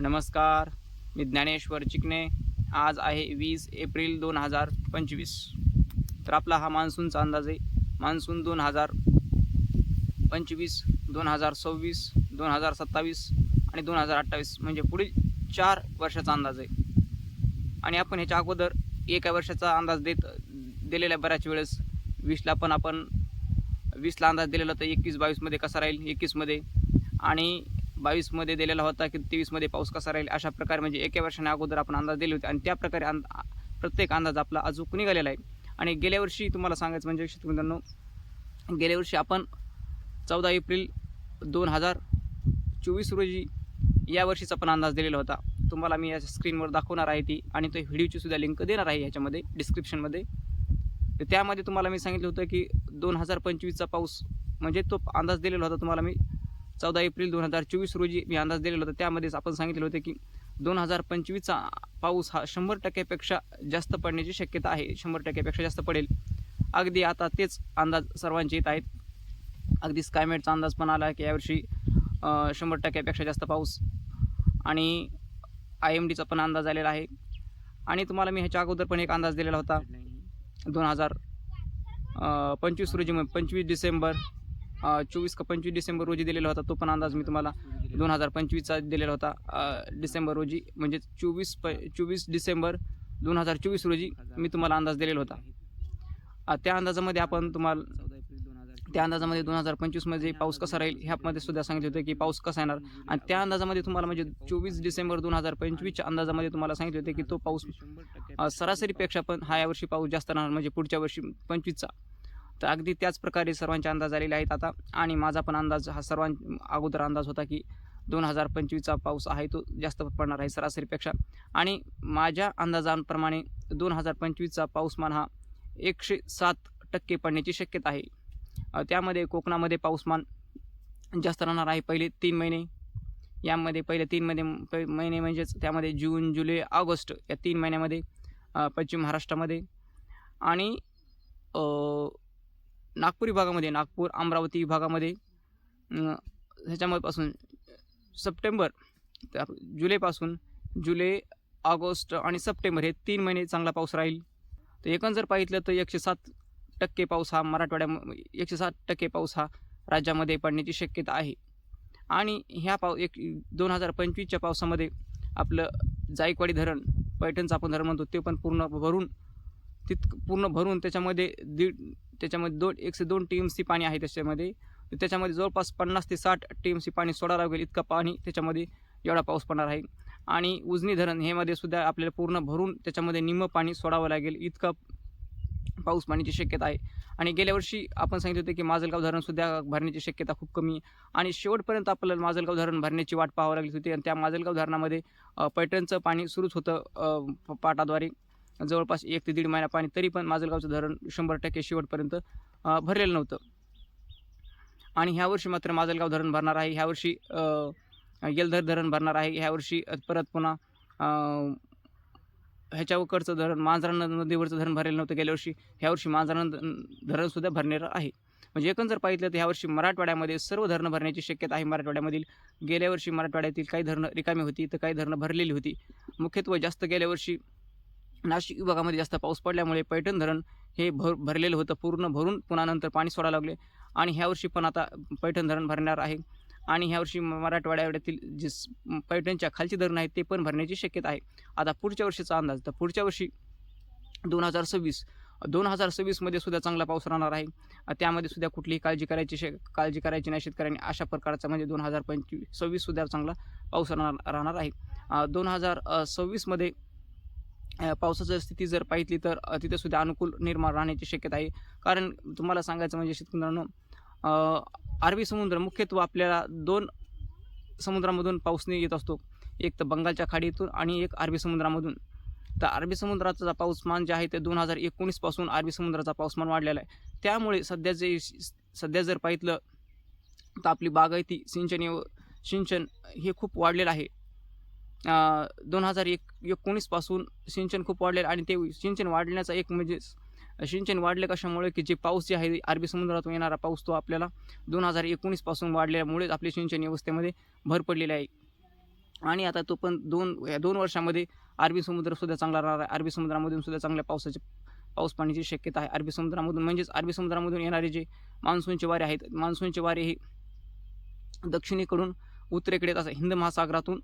नमस्कार मी ज्ञानेश्वर चिकणे आज आहे वीस एप्रिल दोन हजार पंचवीस. तर आपला हा मान्सूनचा अंदाज आहे. मान्सून दोन हजार पंचवीस दोन हजार सव्वीस दोन हजार सत्तावीस आणि दोन हजार अठ्ठावीस म्हणजे पुढील चार वर्षाचा अंदाज आहे. आणि आपण ह्याच्या अगोदर एका वर्षाचा अंदाज देत दिलेल्या बऱ्याच वेळेस वीसला पण आपण वीसला अंदाज दिलेला तर एकवीस बावीसमध्ये कसा राहील? एकवीसमध्ये. आणि बावीसमध्ये दिलेला होता की तेवीसमध्ये पाऊस कसा राहील अशा प्रकारे म्हणजे एका वर्षाने अगोदर आपण अंदाज दिले होते. आणि त्या प्रकारे अंद प्रत्येक अंदाज आपला अचूक निघालेला आहे. आणि गेल्या वर्षी तुम्हाला सांगायचं म्हणजे शेतकरी मित्रांनो गेल्या वर्षी आपण चौदा एप्रिल दोन हजार चोवीस रोजी या वर्षीचा पण अंदाज दिलेला होता. तुम्हाला मी या स्क्रीनवर दाखवणार आहे ती आणि तो व्हिडिओची सुद्धा लिंक देणार आहे ह्याच्यामध्ये डिस्क्रिप्शनमध्ये. तर त्यामध्ये तुम्हाला मी सांगितलं होतं की दोन हजार पंचवीसचा पाऊस म्हणजे तो अंदाज दिलेला होता. तुम्हाला मी चौदा एप्रिल दोन हजार चोवीस रोजी मी अंदाज दिलेला होता. त्यामध्येच आपण सांगितले होतं की दोन हजार पंचवीसचा पाऊस हा शंभर टक्क्यापेक्षा जास्त पडण्याची शक्यता आहे. शंभर टक्क्यापेक्षा जास्त पडेल. अगदी आता तेच अंदाज सर्वांचे येत आहेत. अगदी स्कायमेटचा अंदाज पण आला की यावर्षी शंभर टक्क्यापेक्षा जास्त पाऊस आणि आय एम डीचा पण अंदाज आलेला आहे. आणि तुम्हाला मी ह्याच्या अगोदर पण एक अंदाज दिलेला होता. दोन हजार पंचवीस रोजी मग पंचवीस डिसेंबर चोवीस का पंचवीस डिसेंबर रोजी दिलेला होता तो पण अंदाज मी तुम्हाला दोन हजार पंचवीसचा दिलेला होता. डिसेंबर रोजी म्हणजे चोवीस प चोवीस डिसेंबर दोन हजार चोवीस रोजी मी तुम्हाला अंदाज दिलेला होता. त्या अंदाजामध्ये आपण तुम्हाला त्या अंदाजामध्ये दोन हजार पंचवीसमध्ये पाऊस कसा राहील ह्यामध्ये सुद्धा सांगितलं होतं की पाऊस कसा येणार. आणि त्या अंदाजामध्ये तुम्हाला म्हणजे चोवीस डिसेंबर दोन हजार पंचवीसच्या अंदाजामध्ये तुम्हाला सांगितलं होतं की तो पाऊस सरासरीपेक्षा पण हा यावर्षी पाऊस जास्त राहणार म्हणजे पुढच्या वर्षी पंचवीसचा. तर अगदी त्याच प्रकारे सर्वांचे अंदाज आलेले आहेत आता. आणि माझा पण अंदाज हा सर्वां अगोदर अंदाज होता की दोन हजार पंचवीसचा पाऊस आहे तो जास्त पडणार आहे सरासरीपेक्षा. आणि माझ्या अंदाजांप्रमाणे दोन हजार पंचवीसचा पाऊसमान हा एकशे सात टक्के पडण्याची शक्यता आहे. त्यामध्ये कोकणामध्ये पाऊसमान जास्त राहणार आहे पहिले तीन महिने. यामध्ये पहिले तीन महिने महिने म्हणजेच त्यामध्ये जून जुलै ऑगस्ट या तीन महिन्यामध्ये पश्चिम महाराष्ट्रामध्ये. आणि नागपूर विभागामध्ये नागपूर अमरावती विभागामध्ये ह्याच्यामध्येपासून सप्टेंबर जुलैपासून जुलै ऑगस्ट आणि सप्टेंबर हे तीन महिने चांगला पाऊस राहील. तर एकंदर जर पाहितलं तर एकशे सात टक्के पाऊस हा मराठवाड्या एकशे सात टक्के पाऊस हा राज्यामध्ये पडण्याची शक्यता आहे. आणि ह्या पाव एक दोन हजार पंचवीसच्या पावसामध्ये आपलं जायकवाडी धरण पैठणचं आपण धरण म्हणतो ते पण पूर्ण भरून तित पूर्ण भरून त्याच्यामध्ये दीड त्याच्यामध्ये दोन एकशे दोन टी एम सी पाणी आहे त्याच्यामध्ये. त्याच्यामध्ये जवळपास पन्नास ते साठ टी एम सी पाणी सोडावं लागेल इतकं पाणी त्याच्यामध्ये एवढा पाऊस पडणार आहे. आणि उजनी धरण हेमध्ये सुद्धा आपल्याला पूर्ण भरून त्याच्यामध्ये निम्म पाणी सोडावं लागेल इतकं पाऊस पाण्याची शक्यता आहे. आणि गेल्या वर्षी आपण सांगितलं होतं की माजलगाव धरणसुद्धा भरण्याची शक्यता खूप कमी आणि शेवटपर्यंत आपल्याला माजलगाव धरण भरण्याची वाट पाहावी लागली होती. आणि त्या माजलगाव धरणामध्ये पैठणचं पाणी सुरूच होतं पाटाद्वारे. जवळपास एक ते दीड महिना पाणी तरी पण माजलगावचं धरण शंभर टक्के शेवटपर्यंत भरलेलं नव्हतं. आणि ह्या वर्षी मात्र माजलगाव धरण भरणार आहे. ह्यावर्षी येलधर धरण भरणार आहे. ह्यावर्षी परत पुन्हा अ, ह्याच्याकडचं धरण मांजरा नदीवरचं धरण भरलेलं नव्हतं गेल्या वर्षी. ह्यावर्षी वर्षी धरणसुद्धा भरलेलं आहे. म्हणजे एकूण जर पाहिलं तर ह्यावर्षी मराठवाड्यामध्ये सर्व धरणं भरण्याची शक्यता आहे मराठवाड्यामधील. गेल्या वर्षी मराठवाड्यातील काही धरणं रिकामी होती तर काही धरणं भरलेली होती. मुख्यत्वे जास्त गेल्या वर्षी नाशिक विभागामध्ये जास्त पाऊस पडल्यामुळे पैठण धरण हे भर भरलेलं होतं. पूर्ण भरून पुन्हा नंतर पाणी सोडायला लागले. आणि ह्या वर्षी पण आता पैठण धरण भरणार आहे. आणि ह्यावर्षी मराठवाड्यातील जे पैठणच्या खालचे धरणं आहेत ते पण भरण्याची शक्यता आहे. आता पुढच्या वर्षीचा अंदाज तर पुढच्या वर्षी दोन हजार सव्वीस दोन हजार सव्वीसमध्ये सुद्धा चांगला पाऊस राहणार आहे. त्यामध्ये सुद्धा कुठलीही काळजी करायची शे काळजी करायची नाही शेतकऱ्यांनी. अशा प्रकारचा म्हणजे दोन हजार पंचवीस सव्वीससुद्धा चांगला पाऊस राहणार राहणार आहे. दोन हजार सव्वीसमध्ये पावसाची स्थिती जर पाहितली तर तिथे सुद्धा अनुकूल निर्माण राहण्याची शक्यता आहे. कारण तुम्हाला सांगायचं म्हणजे शेतकऱ्यांनो अरबी समुद्र मुख्यत्वे आपल्याला दोन समुद्रामधून पाऊसने येत असतो. एक तर बंगालच्या खाडीतून आणि एक अरबी समुद्रामधून. तर अरबी समुद्राचा पाऊसमान जे आहे ते दोन हजार एकोणीसपासून अरबी समुद्राचा पाऊसमान वाढलेला आहे. त्यामुळे सध्या जे सध्या जर पाहितलं तर आपली बागायती सिंचन एव- सिंचन हे खूप वाढलेलं आहे. दोन हजार एक एकोणीसपासून सिंचन खूप वाढलेलं आणि ते सिंचन वाढण्याचा एक म्हणजे सिंचन वाढले कशामुळे की जे पाऊस जे आहे अरबी समुद्रातून येणारा पाऊस तो आपल्याला दोन हजार एकोणीसपासून वाढल्यामुळेच आपली सिंचन व्यवस्थेमध्ये भर पडलेली आहे. आणि आता तो पण दोन या दोन वर्षामध्ये अरबी समुद्रसुद्धा चांगला राहणार आहे. अरबी समुद्रामधून सुद्धा चांगल्या पावसाचे पाऊस पाण्याची शक्यता आहे. अरबी समुद्रामधून म्हणजेच अरबी समुद्रामधून येणारे जे मान्सूनचे वारे आहेत मान्सूनचे वारे हे दक्षिणेकडून उत्तरेकडे असं हिंद महासागरातून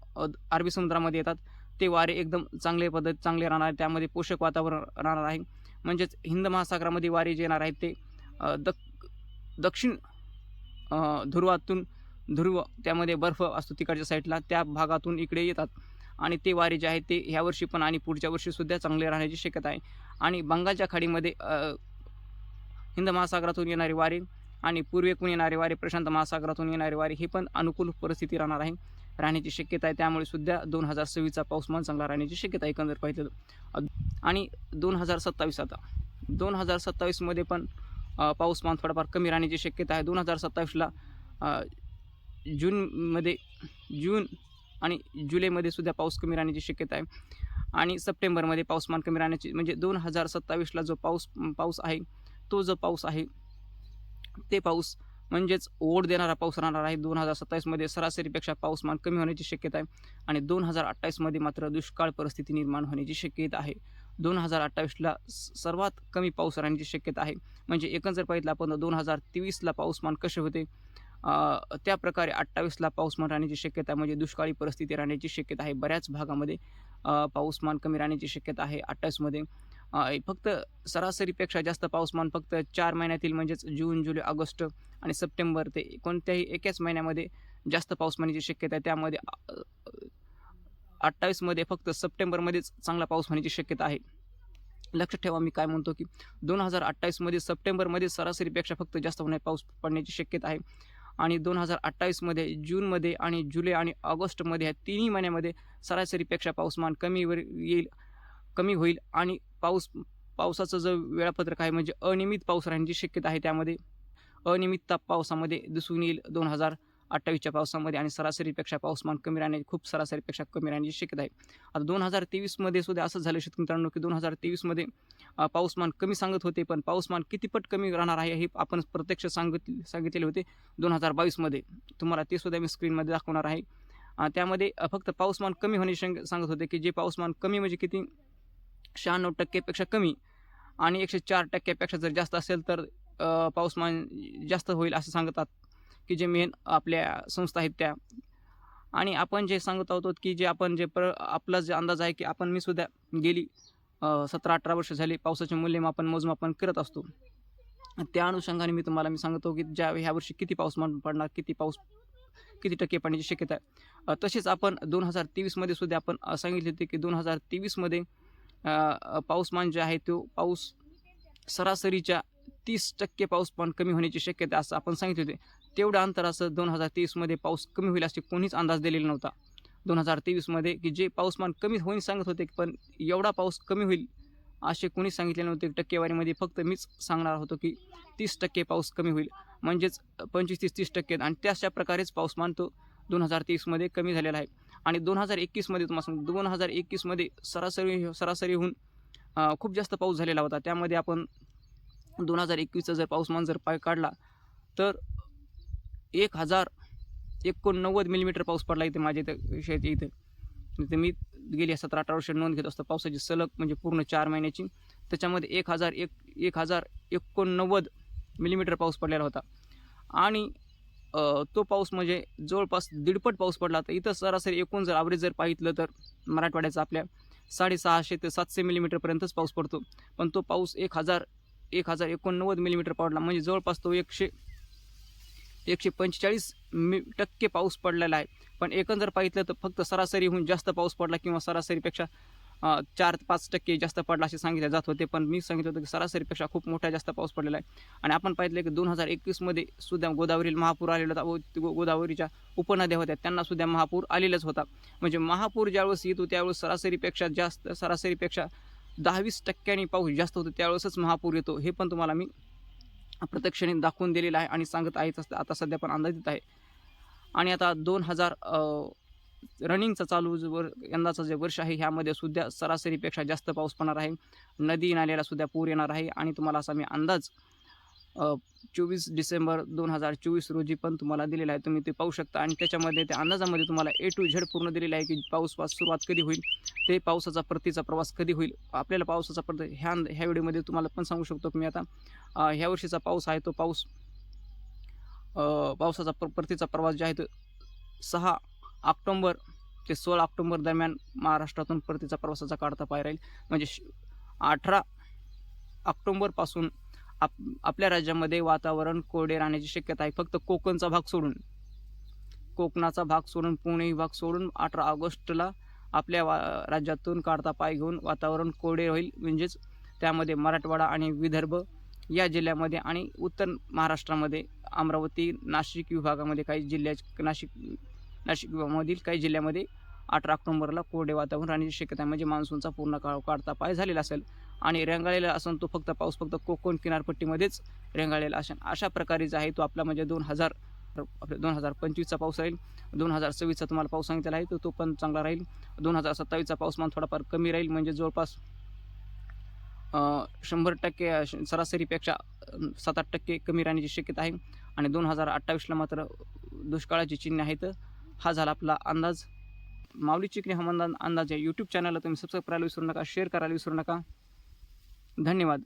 अरबी समुद्रामध्ये येतात. ते वारे एकदम चांगले पद्धत चांगले राहणार आहे त्यामध्ये पोषक वातावरण राहणार आहे. म्हणजेच हिंद महासागरामध्ये वारे जे येणार आहेत ते दक दक्षिण ध्रुवातून ध्रुव त्यामध्ये बर्फ असतो तिकडच्या साईडला. त्या भागातून इकडे येतात. आणि ते वारे जे आहेत ते ह्या वर्षी पण आणि पुढच्या वर्षीसुद्धा चांगले राहण्याची शक्यता आहे. आणि बंगालच्या खाडीमध्ये हिंद महासागरातून येणारे वारे आणि पूर्वेकडून येणारे? वारे प्रशांत महासागरातून येणारे वारे हे पण अनुकूल परिस्थिती राहणार आहे. राहण्याची शक्यता आहे. त्यामुळे सुद्धा दोन हजार सव्वीसचा पाऊसमान चांगला राहण्याची शक्यता एकंदर पाहिजे तर. आणि दोन हजार सत्तावीस आता. दोन हजार सत्तावीसमध्ये पण पाऊसमान थोडाफार कमी राहण्याची शक्यता आहे. दोन हजार सत्तावीसला जूनमध्ये जून आणि जुलैमध्ये सुद्धा पाऊस कमी राहण्याची शक्यता आहे. आणि सप्टेंबरमध्ये पाऊसमान कमी राहण्याची म्हणजे दोन हजार सत्तावीसला जो पाऊस पाऊस आहे तो जो पाऊस आहे ते पाऊस म्हणजेच ओढ देणारा पाऊस राहणार आहे. दोन हजार सत्तावीसमध्ये सरासरीपेक्षा पाऊसमान कमी होण्याची शक्यता आहे आणि दोन हजार अठ्ठावीसमध्ये मात्र दुष्काळ परिस्थिती निर्माण होण्याची शक्यता आहे. दोन हजार अठ्ठावीसला सर्वात कमी पाऊस राहण्याची शक्यता आहे. म्हणजे एकंदर पाहिलं आपण दोन हजार तेवीसला पाऊसमान कसे होते? त्याप्रकारे त्या प्रकारे अठ्ठावीसला पाऊसमान राहण्याची शक्यता आहे. म्हणजे दुष्काळी परिस्थिती राहण्याची शक्यता आहे. बऱ्याच भागामध्ये पाऊसमान कमी राहण्याची शक्यता आहे अठ्ठावीसमध्ये फक्त सरासरीपेक्षा जास्त पाऊसमान फक्त चार महिन्यातील म्हणजेच जून जुलै ऑगस्ट आणि सप्टेंबर ते कोणत्याही एकाच महिन्यामध्ये जास्त पाऊसमानाची शक्यता आहे. त्यामध्ये अठ्ठावीसमध्ये फक्त सप्टेंबरमध्येच चांगला पाऊस होण्याची शक्यता आहे. लक्षात ठेवा मी काय म्हणतो की दोन हजार अठ्ठावीसमध्ये सप्टेंबरमध्ये सरासरीपेक्षा फक्त जास्त होणे पाऊस पडण्याची शक्यता आहे. आणि दोन हजार अठ्ठावीसमध्ये जूनमध्ये आणि जुलै आणि ऑगस्टमध्ये ह्या तिन्ही महिन्यामध्ये सरासरीपेक्षा पाऊसमान कमीवर येईल. कमी होईल आणि पाऊस पावसाचं जर वेळापत्रक आहे म्हणजे अनियमित पाऊस राहण्याची शक्यता आहे. त्यामध्ये अनियमितता पावसामध्ये दिसून येईल दोन हजार अठ्ठावीसच्या पावसामध्ये आणि सरासरीपेक्षा पाऊसमान कमी राहण्याची खूप सरासरीपेक्षा कमी राहण्याची शक्यता आहे. आता दोन हजार तेवीसमध्ये सुद्धा असं झालं शेतकरी मित्रांनो की दोन हजार तेवीसमध्ये पाऊसमान कमी सांगत होते पण पाऊसमान कितीपट कमी राहणार आहे हे आपण प्रत्यक्ष सांगित सांगितलेले होते दोन हजार बावीसमध्ये. तुम्हाला ते सुद्धा मी स्क्रीनमध्ये दाखवणार आहे. त्यामध्ये फक्त पाऊसमान कमी होणे सांगत होते की जे पाऊसमान कमी म्हणजे किती शहाण्णव टक्केपेक्षा कमी आणि एकशे चार टक्क्यापेक्षा जर जास्त असेल तर पाऊसमान जास्त होईल असं सांगतात की जे मेन आपल्या संस्था आहेत त्या. आणि आपण जे सांगत आहोत की जे आपण जे प्र आपला जे अंदाज आहे की आपण मी सुद्धा गेली सतरा अठरा वर्ष झाली पावसाचे मूल्यमापन मोजमापन करत असतो. त्या अनुषंगाने मी तुम्हाला मी सांगतो की ज्या ह्या वर्षी किती पाऊसमान पडणार किती पाऊस किती टक्के पडण्याची शक्यता आहे. तसेच आपण दोन हजार तेवीसमध्ये सुद्धा आपण सांगितले होते की दोन हजार तेवीसमध्ये पाऊसमान जे म्हणजे आहे तो पाऊस सरासरीच्या तीस टक्के पाऊसमान कमी होण्याची शक्यता असं आपण सांगितले होते. तेवढं अंतर असं दोन हजार तेवीसमध्ये पाऊस कमी होईल असे कोणीच अंदाज दिलेला नव्हता. दोन हजार तेवीसमध्ये की जे पाऊसमान कमी होईल सांगत होते पण एवढा पाऊस कमी होईल असे कोणीच सांगितले नव्हते. टक्केवारीमध्ये फक्त मीच सांगणार होतो की तीस टक्के पाऊस कमी होईल. म्हणजेच पंचवीस तीस तीस टक्के आणि त्याच्या प्रकारेच पाऊसमान तो दोन हजार तेवीसमध्ये कमी झालेला आहे. आणि दोन हजार एकवीसमध्ये तुम्हाला सांगतो दोन हजार एकवीसमध्ये सरासरी सरासरीहून खूप जास्त पाऊस झालेला होता. त्यामध्ये आपण दोन हजार एकवीसचा जर पाऊसमान जर पाय काढला तर एक हजार एकोणनव्वद मिलीमीटर पाऊस पडला इथे माझ्या इथं शेती इथे. इथे मी गेली सतरा अठरा वर्ष नोंद घेत असतो. पावसाची सलग म्हणजे पूर्ण चार महिन्याची. त्याच्यामध्ये एक हजार एक एक हजार एकोणनव्वद मिलीमीटर पाऊस पडलेला होता. आणि तो पाऊस म्हणजे जवळपास दीडपट पाऊस पडला तर इथं सरासरी एकूण जर ॲव्हरेज जर पाहितलं तर मराठवाड्याचा आपल्या साडेसहाशे ते सातशे मिलीमीटरपर्यंतच पाऊस पडतो. पण तो पाऊस एक हजार एक हजार एकोणनव्वद मिलीमीटर पडला. म्हणजे जवळपास तो एकशे एकशे पंचेचाळीस मि टक्के पाऊस पडलेला आहे. पण एकंदर पाहितलं तर फक्त सरासरीहून जास्त पाऊस पडला किंवा सरासरीपेक्षा चार पाच टक्के जास्त पडला असे सांगितले जात होते. पण मी सांगितलं होतं की सरासरीपेक्षा खूप मोठा जास्त पाऊस पडलेला आहे. आणि आपण पाहिलं की दोन हजार एकवीसमध्ये सुद्धा गोदावरीला महापूर आलेला होता. व गोदावरीच्या उपनद्या होत्या. त्यांना सुद्धा महापूर आलेलाच होता. म्हणजे महापूर ज्यावेळेस येतो त्यावेळेस सरासरीपेक्षा जास्त सरासरीपेक्षा दहावीस टक्क्यांनी पाऊस जास्त होतो त्यावेळेसच महापूर येतो. हे पण तुम्हाला मी प्रत्यक्षाने दाखवून दिलेलं आहे आणि सांगत आहेच. असतं आता सध्या पण अंदाज आहे. आणि आता दोन हजार रनिंगचं चालू वर यंदाचं जे वर्ष आहे ह्यामध्ये सुद्धा सरासरीपेक्षा जास्त पाऊस पडणार आहे. नदी नाल्याला सुद्धा पूर येणार आहे. आणि तुम्हाला असा मी अंदाज चोवीस डिसेंबर दोन हजार चोवीस रोजी पण तुम्हाला दिलेला आहे. तुम्ही ते पाहू शकता. आणि त्याच्यामध्ये त्या अंदाजामध्ये तुम्हाला ए टू झेड पूर्ण दिलेलं आहे की पाऊसपास सुरुवात कधी होईल? ते पावसाचा परतीचा प्रवास कधी होईल? आपल्याला पावसाचा परत ह्या ह्या व्हिडिओमध्ये तुम्हाला पण सांगू शकतो की मी आता. ह्या वर्षीचा पाऊस आहे तो पाऊस पावसाचा पर परतीचा प्रवास जे आहे तो सहा ऑक्टोंबर ते सोळा ऑक्टोंबर दरम्यान महाराष्ट्रातून परतीचा प्रवासाचा काढता पाय राहील. म्हणजे श- अठरा ऑक्टोंबरपासून आप आपल्या राज्यामध्ये वातावरण कोरडे राहण्याची शक्यता आहे. फक्त कोकणचा भाग सोडून कोकणाचा भाग सोडून पुणे विभाग सोडून अठरा ऑगस्टला आपल्या वा राज्यातून काढता पाय घेऊन वातावरण कोरडे होईल म्हणजेच त्यामध्ये मराठवाडा आणि विदर्भ या जिल्ह्यामध्ये आणि उत्तर महाराष्ट्रामध्ये अमरावती नाशिक विभागामध्ये काही जिल्ह्या नाशिक नाशिक विभागामधील काही जिल्ह्यामध्ये अठरा ऑक्टोंबरला कोरडे वातावरण राहण्याची शक्यता आहे म्हणजे मान्सूनचा पूर्ण काळ काढता पाय झालेला असेल. आणि रेंगाळलेला असून तो फक्त पाऊस फक्त कोकण किनारपट्टीमध्येच रेंगाळलेला असेल अशा प्रकारे जो आहे तो आपला म्हणजे दोन हजार आपल्या दोन हजार पंचवीसचा पाऊस राहील. दोन हजार सव्वीसचा तुम्हाला पाऊस सांगितलेला आहे तो तो पण चांगला राहील. दोन हजार सत्तावीसचा पाऊसमान थोडाफार कमी राहील. म्हणजे जवळपास शंभर टक्के सरासरीपेक्षा सात आठ टक्के कमी राहण्याची शक्यता आहे. आणि दोन हजार अठ्ठावीसला मात्र दुष्काळाची चिन्हे आहेत. हा झाला आपला अंदाज. माऊली चिकणी हवामान अंदाज या यूट्यूब चॅनलला तुम्ही सबस्क्राईब करायला विसरू नका शेअर करायला विसरू नका. धन्यवाद.